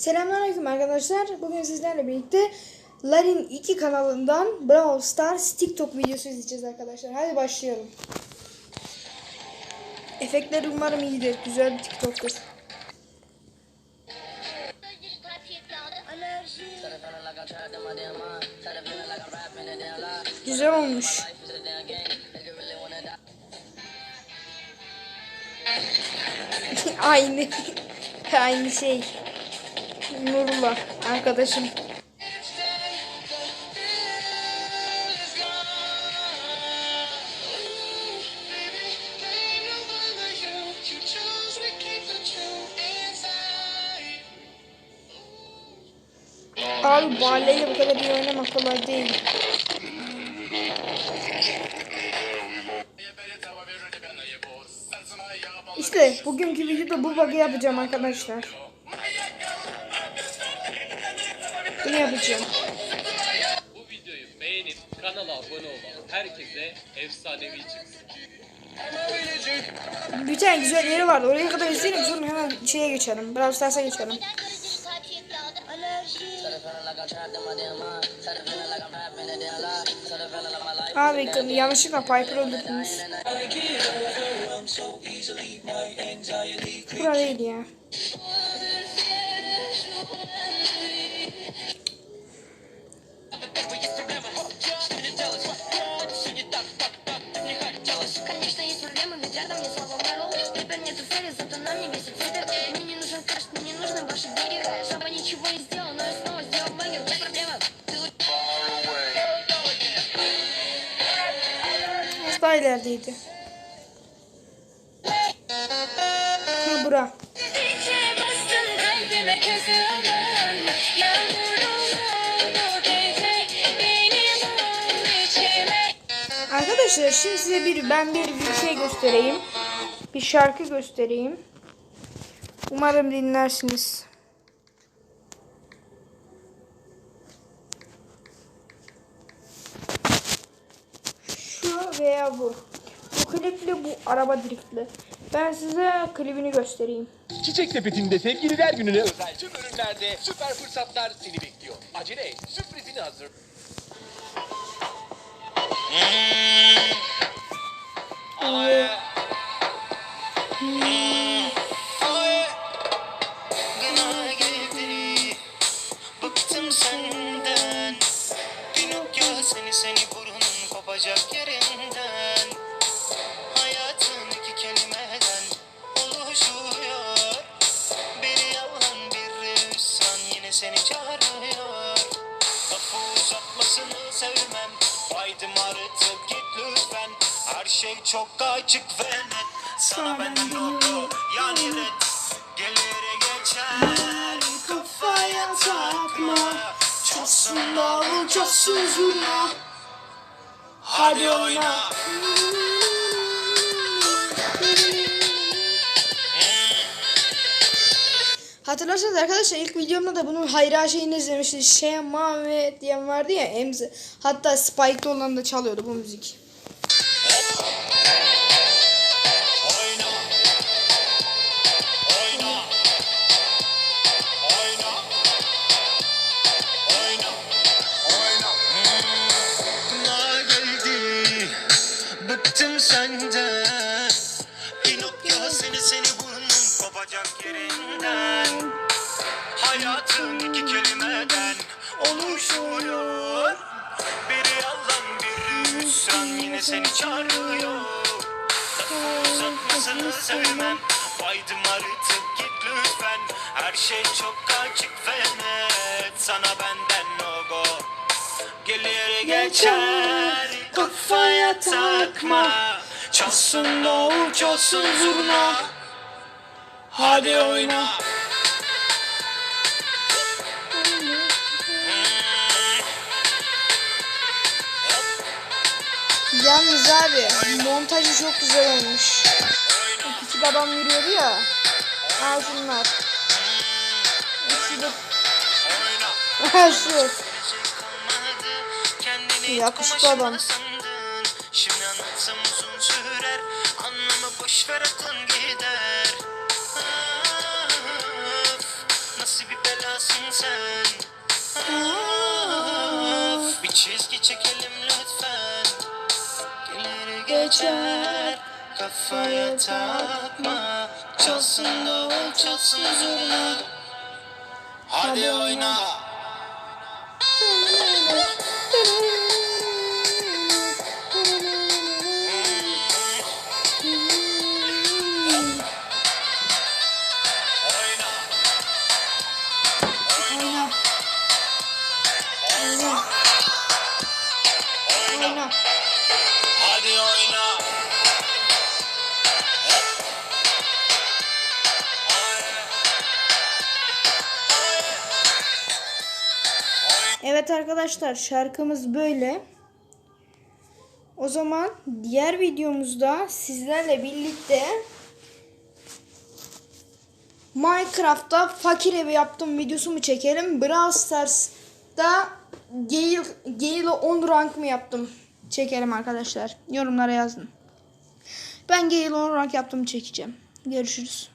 Selamünaleyküm arkadaşlar. Bugün sizlerle birlikte Larin 2 kanalından Brawl Stars TikTok videosu izleyeceğiz arkadaşlar. Hadi başlayalım. Efektler umarım iyidir. Güzel bir TikTok'tur. Güzel olmuş. Aynı. Aynı şey. Nurullah arkadaşım. Abi Barley'le bu kadar iyi oynamak kolay değil. İşte bugünkü videoda bu bug'ı yapacağım arkadaşlar. Yapacağım. Bu videoyu beğenip kanala abone olan herkese efsanevi çıksın. Bir tane güzel yeri vardı. Oraya kadar izleyelim sonra hemen şeye geçelim. Brawl Stars'a geçelim. Abi yanlışlıkla Piper öldürdünüz. Bura değil ya. мне не нужны ваши деньги Шаба ничего не сделал, но я снова сделал магию Без проблемы, ты Az daha ilerideydi. Ha bura. bastın kalbime kökü alan Yağmur olur gece Benim ol içime Arkadaşlar şimdi size bir ben bir, bir şey göstereyim. Bir şarkı göstereyim. Umarım dinlersiniz. Şu veya bu. Bu klipli bu araba driftli. Ben size klibini göstereyim. Çiçek sepetinde sevgililer gününe özel tüm ürünlerde süper fırsatlar seni bekliyor. Acele et, sürprizini hazır. Gına uzatmasını sevmem. Haydim artık git lütfen. Her şey çok açık ve net. Sana benden oldu yani red Gelir geçer. Kafaya takma. Davul çalsın zurna Hadi oyna Hatırlarsanız arkadaşlar ilk videomda da bunun hayra şeyini izlemiştik. Şey Mehmet diyen vardı ya Emzi. Hatta Spike'da olan da çalıyordu bu müzik. Bıktım senden Pinokyo seni seni kopacak yerinden. Hayatın iki kelimeden oluşuyor. Bir yalan bir hüsran yine seni çağırıyor. Uzatmasını sevmem. Baydım artık git lütfen. Her şey çok açık ve net. Sana benden no go. Gelir geçer Kafaya takma. Çalsın davul çalsın zurna Hadi oyna Yalnız abi montajı çok güzel olmuş. O küçük adam yürüyordu ya. Al şunlar. Şu da Oyna şu. Yakışıklı adam. Şimdi anlatsam uzun sürer Anlamı boş ver aklın gider Nasıl bir bela oynasın sen? Of, Bir çizgi çekelim lütfen. Geçer Kafaya takma. Çalsın davul çalsın zurna Hadi Oyna Evet arkadaşlar şarkımız böyle. O zaman diğer videomuzda sizlerle birlikte Minecraft'ta fakir evi yaptım videosu mu çekelim? Brawl Stars'ta Gale, Gale'ı 10 rank mı yaptım? Çekelim arkadaşlar. Yorumlara yazın. Ben Gale'ı 10 rank yaptım çekeceğim. Görüşürüz.